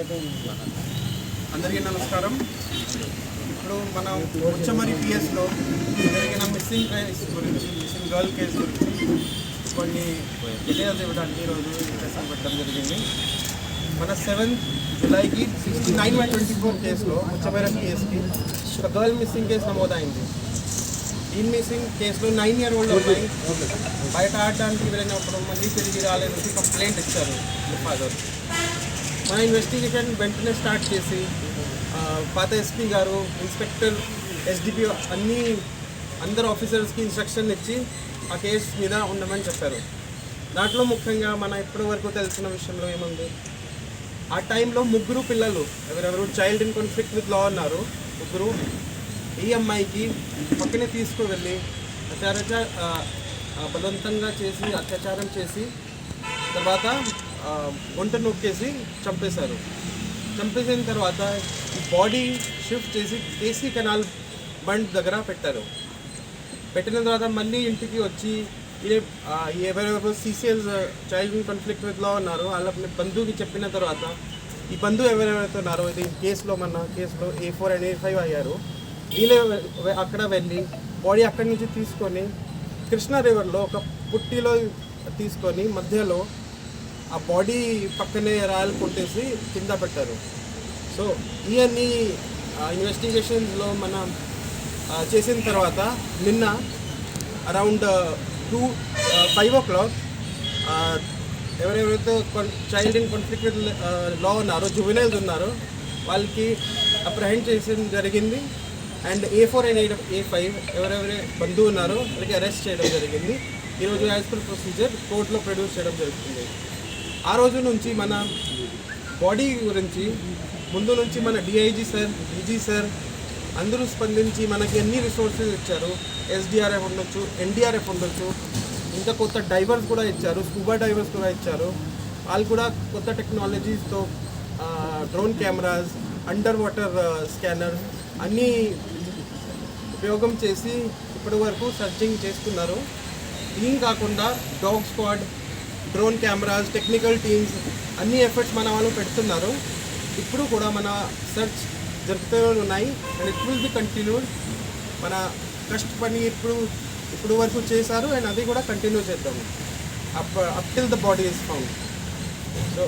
అందరికీ నమస్కారం. ఇప్పుడు మనం ఉచ్చమరి పిఎస్లో జరిగిన మిస్సింగ్ కేస్ గురించి మిస్సింగ్ గర్ల్ కేసు గురించి కొన్ని డీటెయిల్స్ ఇవ్వడానికి ఈరోజు ఇంట్రెస్ట్ పెట్టడం జరిగింది. మన seventh జూలైకి sixty nine by twenty four కేసులో ఉచ్చమరి పిఎస్కి ఒక గర్ల్ మిస్సింగ్ కేసు నమోదైంది. ఈ మిస్సింగ్ కేసులో నైన్ ఇయర్ ఓల్డ్ అమ్మాయి బయట ఆడడానికి వెళ్ళినప్పుడు మళ్ళీ తిరిగి రాలేదు కంప్లైంట్ ఇచ్చారు. ఫాదర్ మన ఇన్వెస్టిగేషన్ వెంటనే స్టార్ట్ చేసి పాత ఎస్పీ గారు ఇన్స్పెక్టర్ ఎస్డిపి అన్ని అందరు ఆఫీసర్స్కి ఇన్స్ట్రక్షన్ ఇచ్చి ఆ కేసు మీద ఉండమని చెప్పారు. దాంట్లో ముఖ్యంగా మన ఇప్పటి వరకు తెలిసిన విషయంలో ఏముంది? ఆ టైంలో ముగ్గురు పిల్లలు ఎవరెవరు child in conflict with law ఉన్నారు ముగ్గురు ఈ అమ్మాయికి పక్కనే తీసుకువెళ్ళి అత్యాచార బలవంతంగా చేసి అత్యాచారం చేసి తర్వాత ఒంట నొక్కేసి చంపేశారు. చంపేసిన తర్వాత బాడీ షిఫ్ట్ చేసి కేసీ కెనాల్ బండ్ దగ్గర పెట్టారు. పెట్టిన తర్వాత మళ్ళీ ఇంటికి వచ్చి ఏ ఎవరెవరు సీసీఎల్ చైల్డ్ ఇన్ కాన్ఫ్లిక్ట్ విత్లో ఉన్నారో వాళ్ళ బంధువుకి చెప్పిన తర్వాత ఈ బంధువు ఎవరెవరైతే ఉన్నారో ఇది కేసులో మన కేసులో A four and A five అయ్యారు. వీళ్ళే అక్కడ వెళ్ళి బాడీ అక్కడి నుంచి తీసుకొని కృష్ణా రివర్లో ఒక పుట్టిలో తీసుకొని మధ్యలో ఆ బాడీ పక్కనే రాయలు కొట్టేసి కింద పెట్టారు. సో ఇవన్నీ ఇన్వెస్టిగేషన్స్లో మనం చేసిన తర్వాత నిన్న around two five o'clock ఎవరెవరైతే చైల్డ్ ఇన్ కాన్ఫ్లిక్ట్ లా ఉన్నారో జువెనైల్స్ ఉన్నారో వాళ్ళకి అప్రహెండ్ చేసిన జరిగింది. And A four and eight A five ఎవరెవరి బంధువు ఉన్నారో వాళ్ళకి అరెస్ట్ చేయడం జరిగింది. ఈరోజు యాజ్ పర్ ప్రొసీజర్ కోర్టులో ప్రొడ్యూస్ చేయడం జరుగుతుంది. ఆ రోజు నుంచి మన బాడీ గురించి ముందు నుంచి మన డిఐజీ సార్ డీజీ సార్ అందరూ స్పందించి మనకి ఎన్ని రిసోర్సెస్ ఇచ్చారు? ఎస్డిఆర్ఎఫ్ ఉండొచ్చు ఎన్డీఆర్ఎఫ్ ఉండొచ్చు ఇంకా కొత్త డైవర్స్ కూడా ఇచ్చారు స్కూబా డైవర్స్ కూడా ఇచ్చారు. వాళ్ళు కూడా కొత్త టెక్నాలజీస్తో drone cameras under water scanner అన్నీ ఉపయోగం చేసి ఇప్పటి వరకు సర్చింగ్ చేస్తున్నారు. దీని కాకుండా dog squad drone cameras technical teams అన్ని ఎఫర్ట్స్ మన వాళ్ళు పెడుతున్నారు. ఇప్పుడు కూడా మన సెర్చ్ జరుగుతూనే ఉన్నాయి. And it will be continued మన కష్ట పని ఇప్పుడు ఇప్పుడు వరకు చేశారు. అండ్ అది కూడా కంటిన్యూ చేద్దాము up up till the body is found so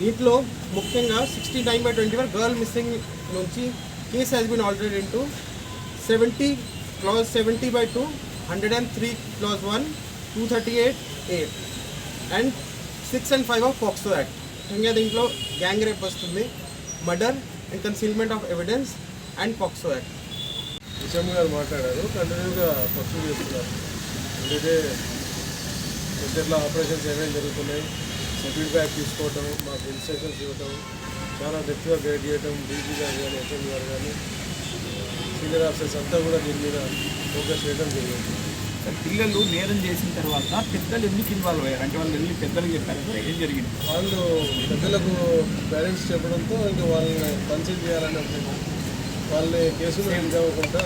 దీంట్లో ముఖ్యంగా sixty nine by twenty one girl missing నుంచి case has been already into seventy clause seventy by two hundred and three clause one two thirty eight A and six and five of POCSO act ఇంకా దీంట్లో gang rape వస్తుంది murder and concealment of evidence and POCSO act విషయం గారు మాట్లాడారు. కంటిన్యూగా pursue చేస్తున్నారు. అంటే ఎట్లా ఆపరేషన్స్ ఏమేమి జరుగుతున్నాయి. ఫీడ్బ్యాక్ తీసుకోవటం మాకు ఇన్స్ట్రక్షన్స్ ఇవ్వటం చాలా డెప్త్గా గైడ్ చేయటం డీజీ గారు కానీ ఎస్ఎం గారు కానీ సీనియర్ ఆఫీసర్స్ అంతా కూడా దీని మీద ఫోకస్ చేయడం జరిగింది. సార్ పిల్లలు నేరం చేసిన తర్వాత పెద్దలు ఎందుకు ఇన్వాల్వ్ అయ్యారు? అంటే వాళ్ళు వెళ్ళి పెద్దలు చెప్పారు సార్? ఏం జరిగింది? వాళ్ళు పెద్దలకు పేరెంట్స్ చెప్పడంతో ఇంకా వాళ్ళని కన్సిల్ చేయాలనే ఉద్దేశం వాళ్ళని కేసులు ఇది అవ్వకుండా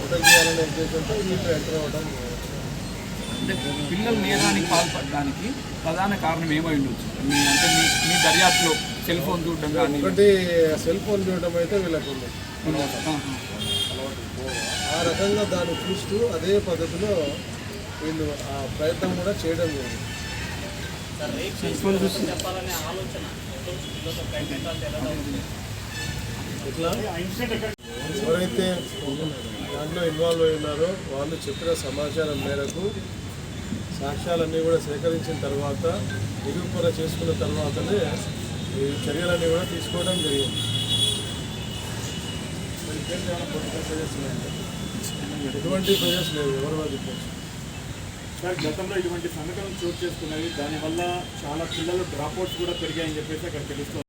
హోటల్ చేయాలనే ఉద్దేశంతో వీళ్ళు ఎంటర్ అవ్వడం అంటే పిల్లలు నేరానికి పాల్పడడానికి ప్రధాన కారణం ఏమై ఉండొచ్చు? మీ అంటే మీ మీ దర్యాప్తులో సెల్ ఫోన్ చూడడం కానీ ఒకటి సెల్ ఫోన్ చూడటం అయితే వీళ్ళకు ఉంది. ఆ రకంగా దాన్ని చూస్తూ అదే పద్ధతిలో వీళ్ళు ఆ ప్రయత్నం కూడా చేయడం లేదు ఇట్లా ఎవరైతే దాంట్లో ఇన్వాల్వ్ అయి ఉన్నారో వాళ్ళు చెప్పిన సమాచారం మేరకు సాక్ష్యాలన్నీ కూడా సేకరించిన తర్వాత నిరూపణ చేసుకున్న తర్వాతనే ఈ చర్యలన్నీ కూడా తీసుకోవడం జరిగింది. ఎటువంటి ప్రజెస్ లేవు ఎవరు చెప్పచ్చు. సార్ గతంలో ఇటువంటి సంఘటనలు చోటు చేసుకున్నవి దానివల్ల చాలా పిల్లలు డ్రాప్ అవుట్స్ కూడా పెరిగాయని చెప్పేసి అక్కడ తెలుస్తుంది.